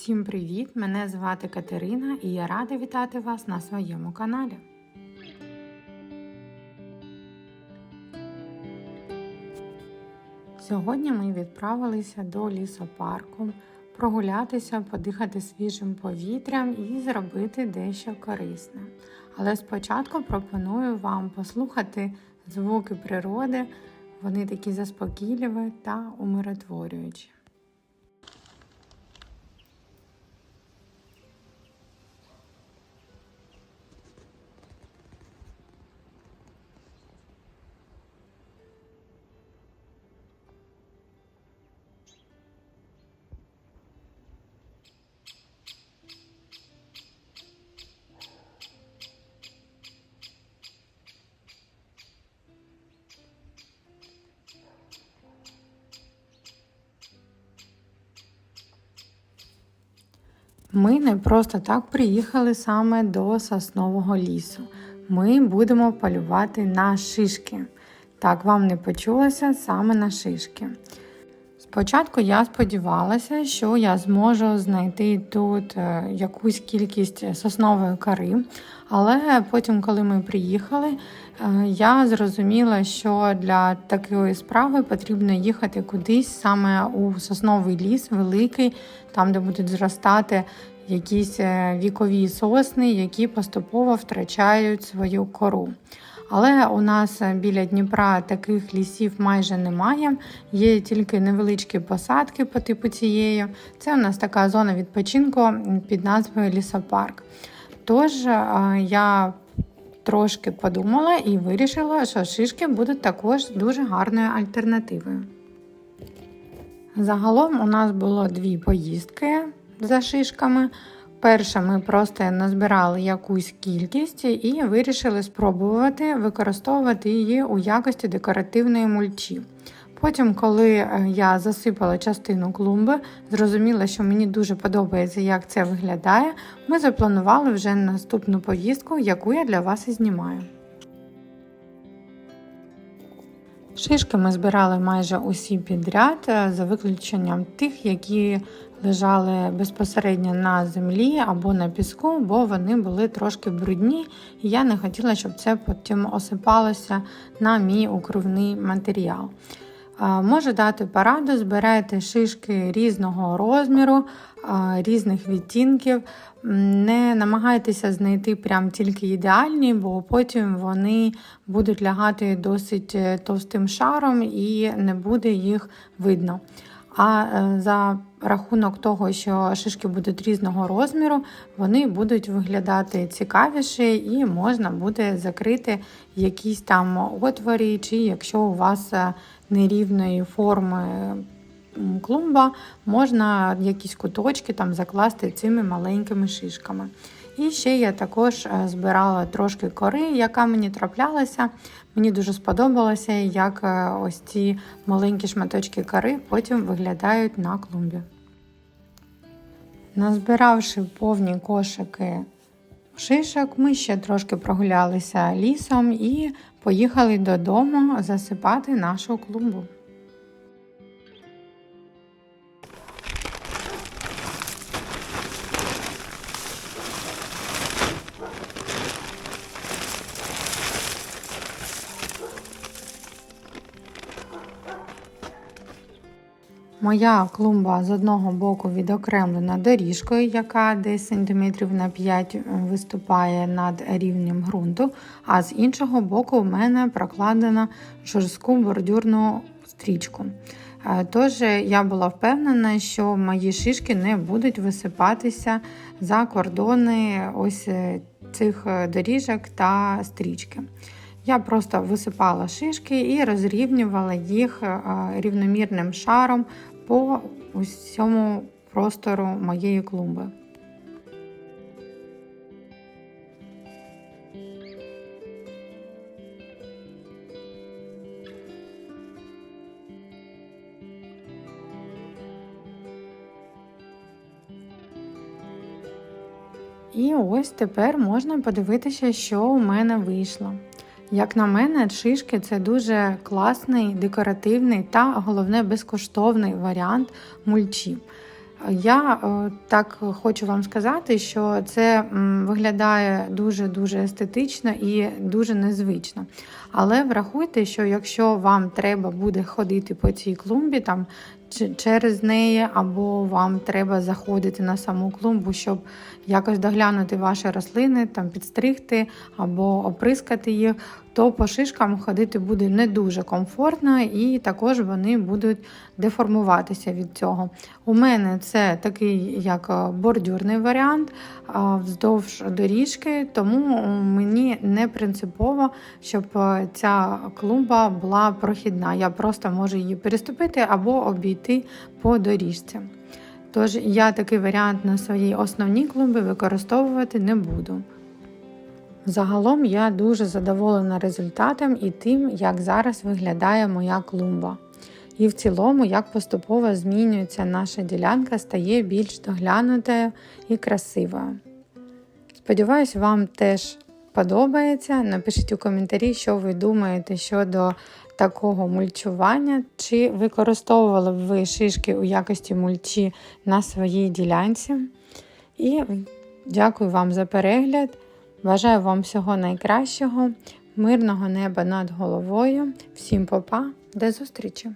Всім привіт! Мене звати Катерина і я рада вітати вас на своєму каналі. Сьогодні ми відправилися до лісопарку прогулятися, подихати свіжим повітрям і зробити дещо корисне. Але спочатку пропоную вам послухати звуки природи, вони такі заспокійливі та умиротворюючі. Ми не просто так приїхали саме до соснового лісу. Ми будемо полювати на шишки. Так, вам не почулося саме на шишки. Спочатку я сподівалася, що я зможу знайти тут е, якусь кількість соснової кори, але потім, коли ми приїхали, е, я зрозуміла, що для такої справи потрібно їхати кудись саме у сосновий ліс, великий, там, де будуть зростати якісь е, вікові сосни, які поступово втрачають свою кору. Але у нас біля Дніпра таких лісів майже немає. Є тільки невеличкі посадки по типу цієї. Це у нас така зона відпочинку під назвою Лісопарк. Тож я трошки подумала і вирішила, що шишки будуть також дуже гарною альтернативою. Загалом у нас було дві поїздки за шишками. Перше, ми просто назбирали якусь кількість і вирішили спробувати використовувати її у якості декоративної мульчі. Потім, коли е, я засипала частину клумби, зрозуміла, що мені дуже подобається, як це виглядає, ми запланували вже наступну поїздку, яку я для вас і знімаю. Шишки ми збирали майже усі підряд, е, за виключенням тих, які лежали безпосередньо на землі або на піску, бо вони були трошки брудні, і я не хотіла, щоб це потім осипалося на мій укривний матеріал. Можу дати пораду, збирайте шишки різного розміру, різних відтінків. Не намагайтеся знайти прям тільки ідеальні, бо потім вони будуть лягати досить е, товстим шаром і не буде їх видно. А е, за рахунок того, що шишки будуть різного розміру, вони будуть виглядати цікавіше і можна буде закрити якісь там отворі, чи якщо у вас е, нерівної форми клумба, можна якісь куточки там закласти цими маленькими шишками. І ще я також е, збирала трошки кори, яка мені траплялася. Мені дуже сподобалося, як е, ось ці маленькі шматочки кори потім виглядають на клумбі. Назбиравши повні кошики шишок, ми ще трошки прогулялися лісом і поїхали додому засипати нашу клумбу. Моя клумба з одного боку відокремлена доріжкою, яка десь сантиметрів на 5 виступає над рівнем ґрунту, а з іншого боку в мене прокладена жорстку бордюрну стрічку. Е, тож я була впевнена, що мої шишки не будуть висипатися за кордони ось е, цих доріжок та стрічки. Я просто висипала шишки і розрівнювала їх е, рівномірним шаром по усьому простору моєї клумби. І ось тепер можна подивитися, що у мене вийшло. Як на мене, шишки це дуже класний, декоративний та головне безкоштовний варіант мульчі. Я е, так хочу вам сказати, що це виглядає дуже-дуже естетично і дуже незвично. Але врахуйте, що якщо вам треба буде ходити по цій клумбі, там через неї, або вам треба заходити на саму клумбу, щоб якось доглянути ваші рослини, там підстригти або оприскати їх, то по шишкам ходити буде не дуже комфортно, і також вони будуть деформуватися від цього. У мене це такий як е, бордюрний варіант вздовж доріжки, тому мені не принципово, щоб е, ця клумба була прохідна. Я просто можу її переступити або обійти по доріжці. Тож я такий варіант на своїй основній клумбі використовувати не буду. Загалом я дуже задоволена результатом і тим, як зараз виглядає моя клумба. І в цілому, як поступово змінюється наша ділянка, стає більш доглянутою і красивою. Сподіваюсь, вам теж подобається. Напишіть у коментарі, що ви думаєте щодо такого мульчування, чи використовували б ви шишки у якості мульчі на своїй ділянці. І дякую вам за перегляд. Бажаю вам всього найкращого, мирного неба над головою. Всім па-па, до зустрічі!